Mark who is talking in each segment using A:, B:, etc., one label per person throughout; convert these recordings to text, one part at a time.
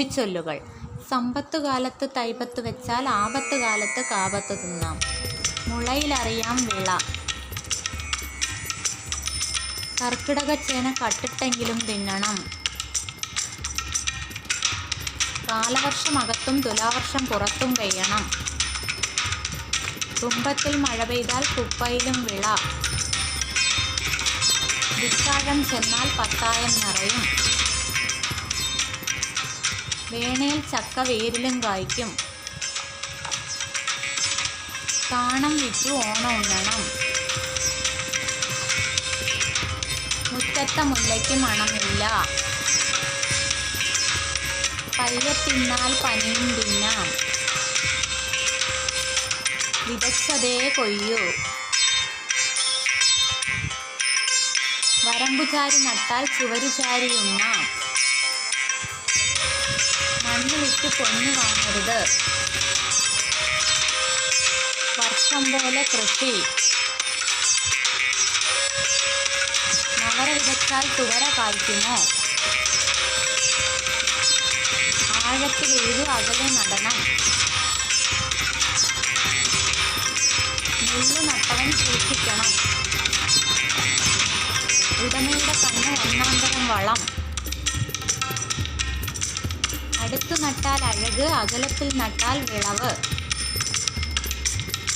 A: കൃഷിച്ചൊല്ലുകൾ സമ്പത്തു കാലത്ത് തൈപത്ത് വെച്ചാൽ ആപത്ത് കാലത്ത് കാപത്ത് തിന്നാം. മുളയിലറിയാം വിള. കർക്കിടക ചേന കട്ടിട്ടെങ്കിലും തിന്നണം. കാലവർഷം അകത്തും തുലാവർഷം പുറത്തും പെയ്യണം. തുമ്പത്തിൽ മഴ പെയ്താൽ കുപ്പയിലും വിള. വിത്താഴം ചെന്നാൽ പത്തായം നിറയും. വേണേൽ ചക്ക വേരിലും കായ്ക്കും. കാണം വിറ്റു ഓണം ഉണ്ണണം. മുറ്റത്തെ മുല്ലയ്ക്ക് മണമില്ല. പയ്യത്തിന്നാൽ പനിയും തിന്നാം. വിതച്ചതേ കൊയ്യൂ. വരമ്പുചാരി നട്ടാൽ ചുവരുചാരി ഉണ്ണാം. വിറ്റ് പൊന്നു വാങ്ങരുത്. വർഷം പോലെ കൃഷി. നവര വിതച്ചാൽ തുവര കായ്ക്കുമോ ആഴത്തിൽ ഏതു അകലെ നടണം. നെല്ല് നട്ടവൻ സൂക്ഷിക്കണം. ഉടമയുടെ കണ്ണ് ഒന്നാന്തരം വളം. അടുത്തു നട്ടാൽ അഴക് അകലത്തിൽ നട്ടാൽ വിളവ്.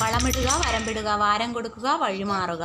A: വളമിടുക വരമ്പിടുക വാരം കൊടുക്കുക വഴിമാറുക.